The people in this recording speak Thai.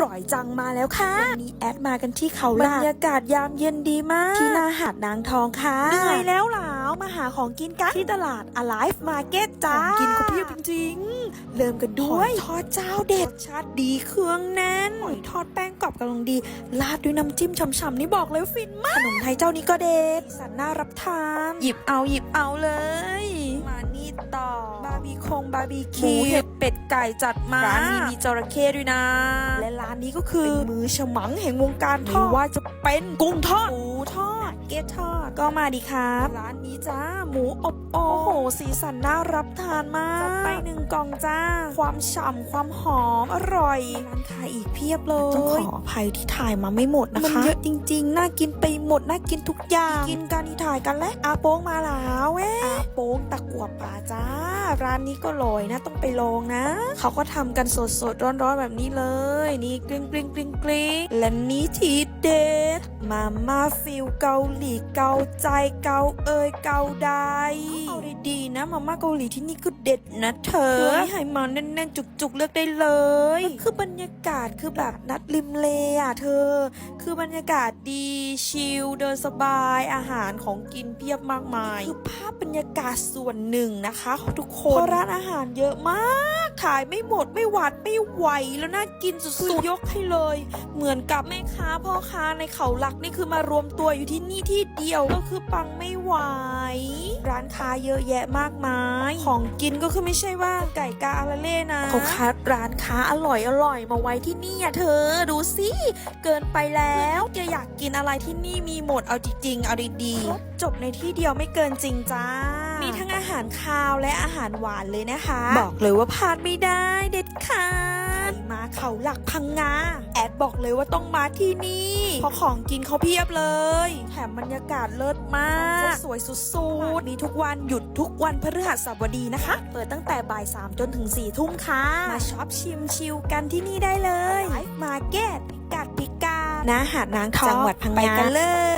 ร่อยจังมาแล้วค่ะวันนี้แอดมากันที่เขาบรรยากาศยามเย็นดีมาก ที่หน้าหาดนางทองค่ะเหนื่อยแล้วหลาวมาหาของกินกันที่ตลาด Alive Market จ้าของกินก็เพียบจริงๆ เริ่มกันด้วยหอยทอดเจ้าเด็ดชาติดีเครื่องแน่นหอยทอดแป้งกรอบกำลังดี ราดด้วยน้ำจิ้มฉ่ำๆนี่บอกเลยฟินมากขนมไทยเจ้านี้ก็เด็ดสันน่ารับทาน หยิบเอาหยิบเอาเลย งบาร์บีคิวเห็ดเป็ดไก่จัดมาร้านนี้มีจระเข้ด้วยนะ และร้านนี้ก็คือเป็นมือฉมังแห่งวงการทอดว่าจะเป็นกุ้งทอดหมูทอด เกทอดก็มาดีครับ ร้านนี้จ้า หมูอบโอ้โห สีสันน่ารับทานมากจัดไปหนึ่งกล่องจ้า ความฉ่ำความหอมอร่อยร้านขายอีกเพียบเลยต้องขออภัยที่ถ่ายมาไม่หมดนะคะมันเยอะจริง ๆ น่ากินไปหมด น่ากินทุกอย่าง กินกันที่ถ่ายกันและอาโป้งมาแล้วเว้ยอาโป้งตะกัวป่าจ้า ร้านนี้ก็ลอยนะต้องไปลองนะ เขาก็ทำกันสดๆร้อนๆแบบนี้เลย นี่กริ๊งกริ๊งกริ๊งกริ๊งและนี่ทีเด็ด มาม่าฟิลเกาหลีเกาใจเกาเอยเกาใดเอาดีๆนะมาม่าเกาหลีที่นี่ก็เด็ดนะเธอให้มาแน่นๆจุกๆเลือกได้เลยมันคือบรรยากาศคือแบบนัดริมเลอะเธอ คือบรรยากาศดีชิลเดินสบายอาหารของกินเพียบมากมายคือภาพบรรยากาศส่วนหนึ่งนะคะของทุกคนเพราะร้านอาหารเยอะมากถ่ายไม่หมดไม่หวาดไม่ไหวแล้วน่ากินสุดๆยกให้เลย เหมือนกับแม่ค้าพ่อค้าในเขาหลักนี่คือมารวมตัวอยู่ที่นี่ที่เดียวก็คือปังไม่ไหวร้านค้าเยอะแยะมากมาย ของกินก็คือไม่ใช่ว่าไก่กาอาราเล่นะเขาคัดร้านค้าอร่อยอร่อยๆมาไว้ที่นี่อะเธอ ดูสิ เกินไปแล้วแกอยากกินอะไรที่นี่มีหมดเอาจริงๆเอาดีๆจบในที่เดียวไม่เกินจริงจ้า มีทั้งอาหารคาวและอาหารหวานเลยนะคะ บอกเลยว่าพลาดไม่ได้เด็ดขาดมา เขาหลักพังงา แอดบอกเลยว่าต้องมาที่นี่เพราะของกินเขาเพียบเลย แถมบรรยากาศเลิศมากสวยสุดๆมีทุกวันหยุดทุกวันพฤหัสบดีนะคะ เปิดตั้งแต่บ่าย3จนถึง4ทุ่มค่ะ มาช็อปชิมชิลกันที่นี่ได้เลยมาเก็ตพิกัดพิกาณหาดนางทองจังหวัดพังงาไปกันเลย